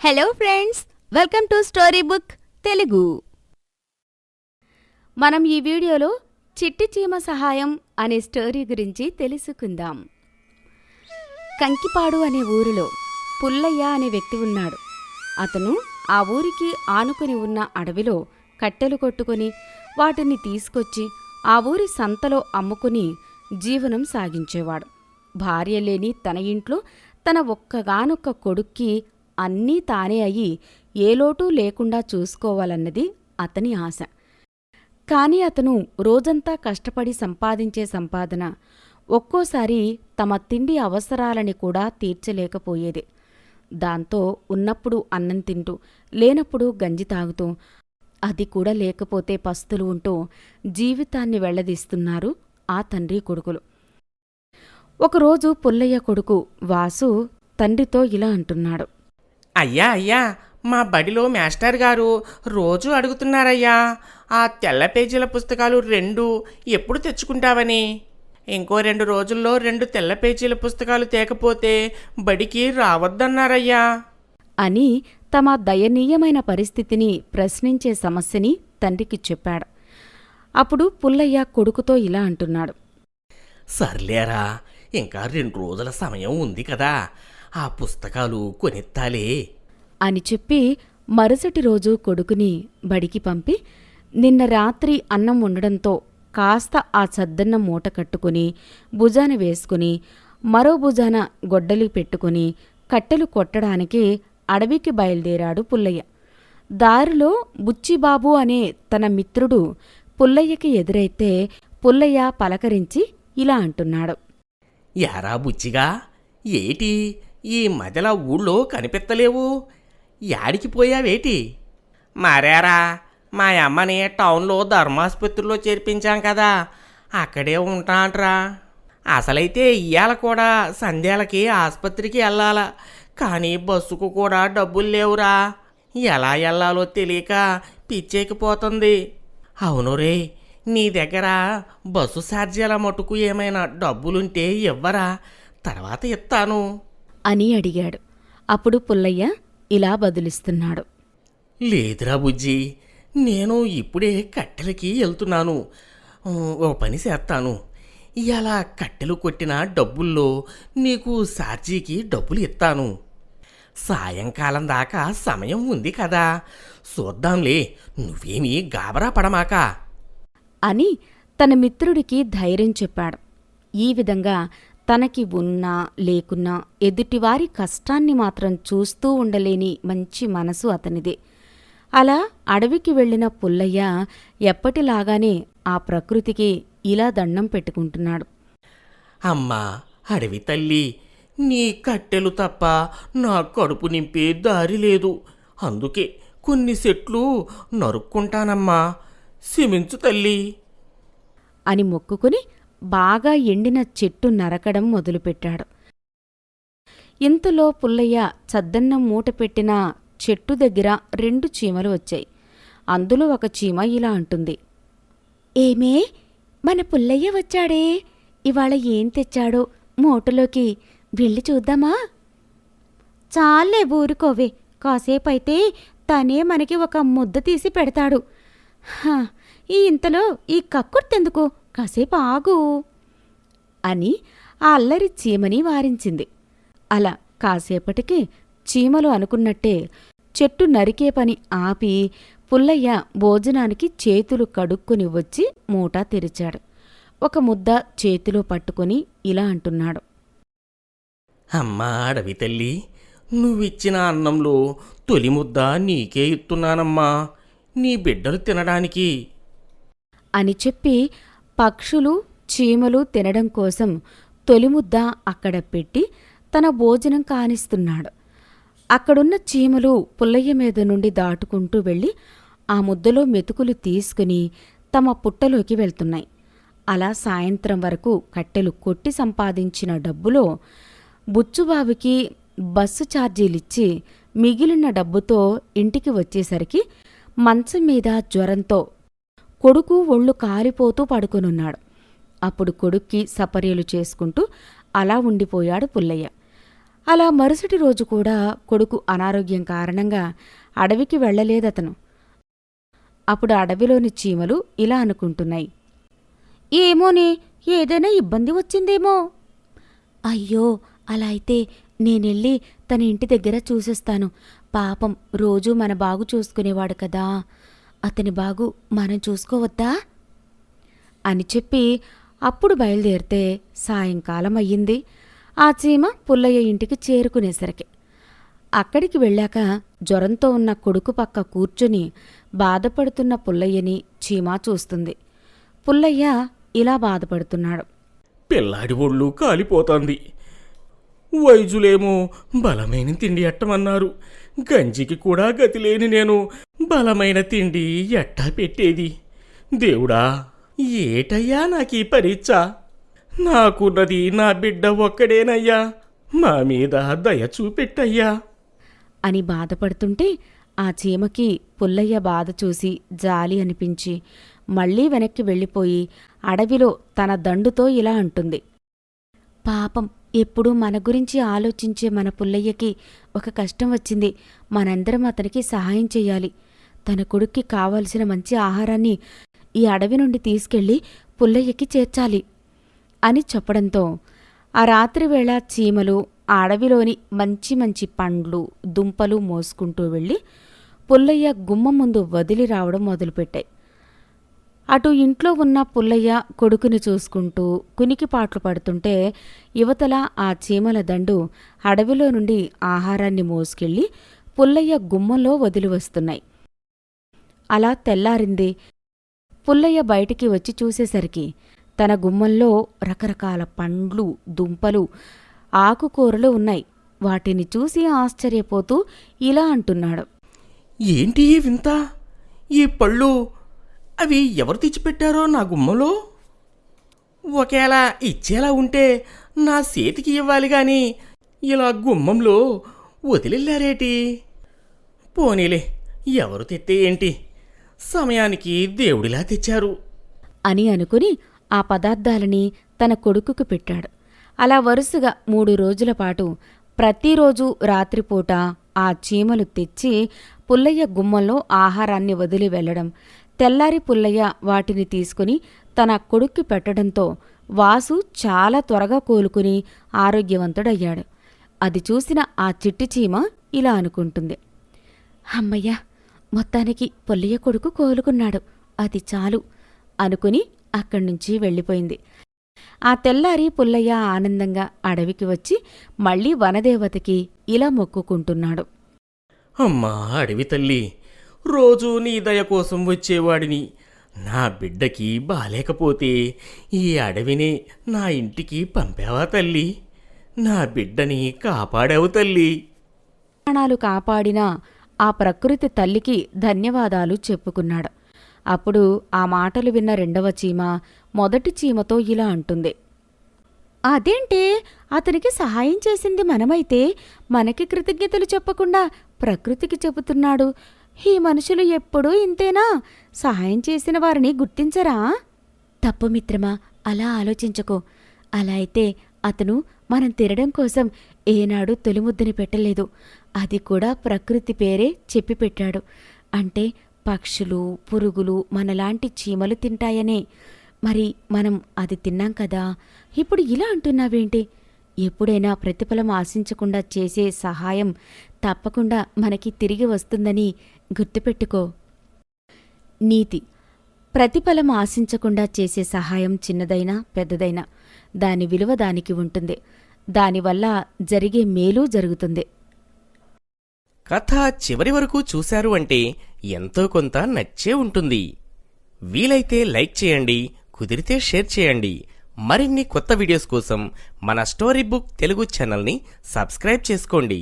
Hello friends welcome to story book Telugu మనం ఈ వీడియోలో చిట్టి చీమ సహాయం అనే స్టోరీ గురించి తెలుసుకుందాం. కంకిపాడు అనే ఊరిలో పుల్లయ్య అనే వ్యక్తి ఉన్నాడు. అతను ఆ ఊరికి ఆనుకుని ఉన్న అడవిలో కట్టెలు కొట్టుకొని వాటిని తీసుకొచ్చి ఆ ఊరి సంతలో అమ్ముకుని జీవనం సాగించేవాడు. భార్య లేని తన ఇంట్లో తన ఒక్కగానొక్క కొడుక్కి అన్నీ తానే అయి ఏ లోటు లేకుండా చూసుకోవాలన్నది అతని ఆశ. కాని అతను రోజంతా కష్టపడి సంపాదించే సంపాదన ఒక్కోసారి తమ తిండి అవసరాలని కూడా తీర్చలేకపోయేది. దాంతో ఉన్నప్పుడు అన్నం తింటూ లేనప్పుడు గంజి తాగుతూ అది కూడా లేకపోతే పస్తులు ఉంటూ జీవితాన్ని వెళ్ళదీస్తున్నారు ఆ తండ్రి కొడుకులు. ఒకరోజు పుల్లయ్య కొడుకు వాసు తండ్రితో ఇలా అంటున్నాడు. అయ్యా అయ్యా మా బడిలో మాస్టర్ గారు రోజు అడుగుతున్నారయ్యా ఆ తెల్ల పేజీల పుస్తకాలు రెండు ఎప్పుడు తెచ్చుకుంటావని? ఇంకో రెండు రోజుల్లో రెండు తెల్ల పేజీల పుస్తకాలు తేకపోతే బడికి రావద్దన్నారయ్యా. అని తమ దయనీయమైన పరిస్థితిని ప్రశ్నించే సమస్యని తండ్రికి చెప్పాడు. అప్పుడు పుల్లయ్య కొడుకుతో ఇలా అంటున్నాడు. సర్లేరా ఇంకా రెండు రోజుల సమయం ఉంది కదా ఆ పుస్తకాలు కొనెత్తాలే. అని చెప్పి మరుసటి రోజు కొడుకుని బడికి పంపి నిన్న రాత్రి అన్నం ఉండడంతో కాస్త ఆ చద్దన్న మూట కట్టుకుని భుజాన వేసుకుని మరో భుజాన గొడ్డలి పెట్టుకుని కట్టెలు కొట్టడానికి అడవికి బయలుదేరాడు పుల్లయ్య. దారిలో బుచ్చిబాబు అనే తన మిత్రుడు పుల్లయ్యకి ఎదురైతే పుల్లయ్య పలకరించి ఇలా అంటున్నాడు. ఎరా బుచ్చిగా ఏటి? ఈ మధ్యల ఊళ్ళో కనిపెత్తలేవు? యాడికి పోయావేటి? మరేరా మా అమ్మని టౌన్లో ధర్మాసుపత్రిలో చేర్పించాం కదా అక్కడే ఉంటాంట్రా అసలైతే ఇయ్యాల కూడా సంధ్యాలకి ఆసుపత్రికి వెళ్ళాల. కానీ బస్సుకు కూడా డబ్బులు లేవురా. ఎలా వెళ్ళాలో తెలియక పిచ్చేకిపోతుంది అవును రే నీ దగ్గర బస్సు ఛార్జీల మటుకు ఏమైనా డబ్బులుంటే ఇవ్వరా తర్వాత ఇస్తాను అని అడిగాడు. అప్పుడు పుల్లయ్య ఇలా బదులిస్తున్నాడు. లేదురా బుజ్జి నేను ఇప్పుడే కట్టెలకి వెళ్తున్నాను ఓ పని చేస్తాను ఇలా కట్టెలు కొట్టిన డబ్బుల్లో నీకు సార్జీకి డబ్బులు ఇస్తాను సాయంకాలం దాకా సమయం ఉంది కదా. చూద్దాంలే నువ్వేమీ గాబరా పడమాక. అని తన మిత్రుడికి ధైర్యం చెప్పాడు. ఈ విధంగా తనకి ఉన్నా లేకున్నా ఎదుటివారి కష్టాన్ని మాత్రం చూస్తూ ఉండలేని మంచి మనసు అతనిది. అలా అడవికి వెళ్ళిన పుల్లయ్య ఎప్పటిలాగానే ఆ ప్రకృతికి ఇలా దండం పెట్టుకుంటున్నాడు. అమ్మా అడవి తల్లి నీ కట్టెలు తప్ప నా కడుపు నింపే దారి లేదు. అందుకే కొన్ని చెట్లు నరుక్కుంటానమ్మా. సిమించు తల్లి. అని మొక్కుకుని బాగా ఎండిన చెట్టు నరకడం మొదలుపెట్టాడు. ఇంతలో పుల్లయ్య చద్దన్నం మూట పెట్టిన చెట్టు దగ్గర రెండు చీమలు వచ్చాయి. అందులో ఒక చీమ ఇలా అంటుంది. ఏమే? మన పుల్లయ్య వచ్చాడే. ఇవాళ ఏం తెచ్చాడో మూటలోకి వెళ్ళి చూద్దామా? చాలే ఊరుకోవే. కాసేపైతే తనే మనకి ఒక ముద్ద తీసి పెడతాడు. ఈ ఇంతలో ఈ కక్కుర్తెందుకు? కాసేపు ఆగు అని ఆ అల్లరి చీమని వారించింది. అలా కాసేపటికి చీమలు అనుకున్నట్టే చెట్టు నరికే పని ఆపి పుల్లయ్య భోజనానికి చేతులు కడుక్కుని వచ్చి మూట తెరిచాడు. ఒక ముద్ద చేతిలో పట్టుకొని ఇలా అంటున్నాడు. అమ్మా అడవి తల్లి నువ్విచ్చిన అన్నంలో తొలి ముద్ద నీకే ఇస్తున్నానమ్మా నీ బిడ్డలు తినడానికి అని చెప్పి పక్షులు చీమలు తినడం కోసం తొలిముద్ద అక్కడ పెట్టి తన భోజనం కానిస్తున్నాడు. అక్కడున్న చీమలు పుల్లయ్య మీద నుండి దాటుకుంటూ వెళ్ళి ఆ ముద్దలో మెతుకులు తీసుకుని తమ పుట్టలోకి వెళ్తున్నాయి. అలా సాయంత్రం వరకు కట్టెలు కొట్టి సంపాదించిన డబ్బులో బుచ్చుబాబుకి బస్సు ఛార్జీలిచ్చి మిగిలిన డబ్బుతో ఇంటికి వచ్చేసరికి మంచం మీద జ్వరంతో కొడుకు ఒళ్ళు కాలిపోతూ పడుకొనున్నాడు. అప్పుడు కొడుక్కి సపర్యలు చేసుకుంటూ అలా ఉండిపోయాడు పుల్లయ్య. అలా మరుసటి రోజు కూడా కొడుకు అనారోగ్యం కారణంగా అడవికి వెళ్ళలేదతను. అప్పుడు అడవిలోని చీమలు ఇలా అనుకుంటున్నాయి. ఏమోనే ఏదైనా ఇబ్బంది వచ్చిందేమో. అయ్యో అలా అయితే నేనెళ్ళి తన ఇంటి దగ్గర చూసేస్తాను. పాపం రోజూ మన బాగు చూసుకునేవాడు కదా. అతని బాగు మనం చూసుకోవద్దా? అని చెప్పి అప్పుడు బయలుదేరితే సాయంకాలం అయ్యింది ఆ చీమ పుల్లయ్య ఇంటికి చేరుకునేసరికి. అక్కడికి వెళ్ళాక జ్వరంతో ఉన్న కొడుకు పక్క కూర్చుని బాధపడుతున్న పుల్లయ్యని చీమ చూస్తుంది. పుల్లయ్య ఇలా బాధపడుతున్నాడు. పిల్లాడి ఒళ్ళు కాలిపోతోంది. వైజులేమో బలమైన తిండి ఎట్టమన్నారు. గంజికి కూడా గతి లేని నేను బలమైన తిండి ఎట్టా పెట్టేది. దేవుడా ఏటయ్యా నాకీ పరీక్ష? నాకున్నది నా బిడ్డ ఒక్కడేనయ్యా. మా మీద దయ చూపెట్టయ్యా. అని బాధపడుతుంటే ఆ చీమకి పుల్లయ్య బాధ చూసి జాలి అనిపించి మళ్ళీ వెనక్కి వెళ్ళిపోయి అడవిలో తన దండుతో ఇలా అంటుంది. పాపం ఎప్పుడూ మన గురించి ఆలోచించే మన పుల్లయ్యకి ఒక కష్టం వచ్చింది. మనందరం అతనికి సహాయం చేయాలి తన కొడుక్కి కావలసిన మంచి ఆహారాన్ని ఈ అడవి నుండి తీసుకెళ్ళి పుల్లయ్యకి చేర్చాలి అని చెప్పడంతో ఆ రాత్రివేళ చీమలు ఆ అడవిలోని మంచి మంచి పండ్లు దుంపలు మోసుకుంటూ వెళ్ళి పుల్లయ్య గుమ్మం ముందు వదిలి రావడం మొదలుపెట్టాయి. అటు ఇంట్లో ఉన్న పుల్లయ్య కొడుకుని చూసుకుంటూ కునికిపాట్లు పడుతుంటే యువతల ఆ చీమల దండు అడవిలో నుండి ఆహారాన్ని మోసుకెళ్ళి పుల్లయ్య గుమ్మంలో వదిలి వస్తున్నాయి. అలా తెల్లారింది. పుల్లయ్య బయటికి వచ్చి చూసేసరికి తన గుమ్మంలో రకరకాల పండ్లు దుంపలు ఆకుకూరలు ఉన్నాయి. వాటిని చూసి ఆశ్చర్యపోతూ ఇలా అంటున్నాడు. ఏంటి వింత? ఈ పళ్ళు అవి ఎవరు తెచ్చిపెట్టారో నా గుమ్మలో? ఒకేలా ఇచ్చేలా ఉంటే నా చేతికి ఇవ్వాలి కానీ ఇలా గుమ్మంలో వదిలిల్లారేటి? పోనీలే ఎవరు తెత్తే ఏంటి? సమయానికి దేవుడిలా తెచ్చారు. అని అనుకుని ఆ పదార్థాలని తన కొడుకుకు పెట్టాడు. అలా వరుసగా మూడు రోజుల పాటు ప్రతిరోజు రాత్రిపూట ఆ చీమలు తెచ్చి పుల్లయ్య గుమ్మంలో ఆహారాన్ని వదిలి వెళ్ళడం తెల్లారి పుల్లయ్య వాటిని తీసుకుని తన కొడుక్కి పెట్టడంతో వాసు చాలా త్వరగా కోలుకుని ఆరోగ్యవంతుడయ్యాడు. అది చూసిన ఆ చిట్టి చీమ ఇలా అనుకుంటుంది. అమ్మయ్య మొత్తానికి పుల్లయ్య కొడుకు కోలుకున్నాడు. అది చాలు అనుకుని అక్కడ్నుంచి వెళ్ళిపోయింది. ఆ తెల్లారి పుల్లయ్య ఆనందంగా అడవికి వచ్చి మళ్ళీ వనదేవతకి ఇలా మొక్కుకుంటున్నాడు. అమ్మా అడవి తల్లి రోజూ నీ దయ కోసం వచ్చేవాడిని. నా బిడ్డకి బాలేకపోతే ఈ అడవిని నా ఇంటికి పంపావా తల్లి? నా బిడ్డని కాపాడావు తల్లి. ప్రాణాలు కాపాడిన ఆ ప్రకృతి తల్లికి ధన్యవాదాలు చెప్పుకున్నాడు. అప్పుడు ఆ మాటలు విన్న రెండవ చీమ మొదటి చీమతో ఇలా అంటుంది. అదేంటి అతనికి సహాయం చేసింది మనమైతే మనకి కృతజ్ఞతలు చెప్పకుండా ప్రకృతికి చెబుతున్నాడు. ఈ మనుషులు ఎప్పుడూ ఇంతేనా? సహాయం చేసిన వారిని గుర్తించరా? తప్పు మిత్రమా అలా ఆలోచించకో. అలా అయితే అతను మనం తినడం కోసం ఏనాడు తొలిముద్దని పెట్టలేదు. అది కూడా ప్రకృతి పేరే చెప్పి పెట్టాడు. అంటే పక్షులు పురుగులు మనలాంటి చీమలు తింటాయనే. మరి మనం అది తిన్నాం కదా? ఇప్పుడు ఇలా అంటున్నావేంటి? ఎప్పుడైనా ప్రతిఫలం ఆశించకుండా చేసే సహాయం తప్పకుండా మనకి తిరిగి వస్తుందని గుర్తుపెట్టుకో. నీతి. ప్రతిఫలం ఆశించకుండా చేసే సహాయం చిన్నదైనా పెద్దదైనా దాని విలువ దానికి ఉంటుంది. దానివల్ల జరిగే మేలు జరుగుతుంది. కథ చివరి వరకు చూశారు అంటే ఎంతో కొంత నచ్చే ఉంటుంది. వీలైతే లైక్ చేయండి కుదిరితే షేర్ చేయండి. మరిన్ని కొత్త వీడియోస్ కోసం మన స్టోరీ బుక్ తెలుగు ఛానల్ని సబ్స్క్రైబ్ చేసుకోండి.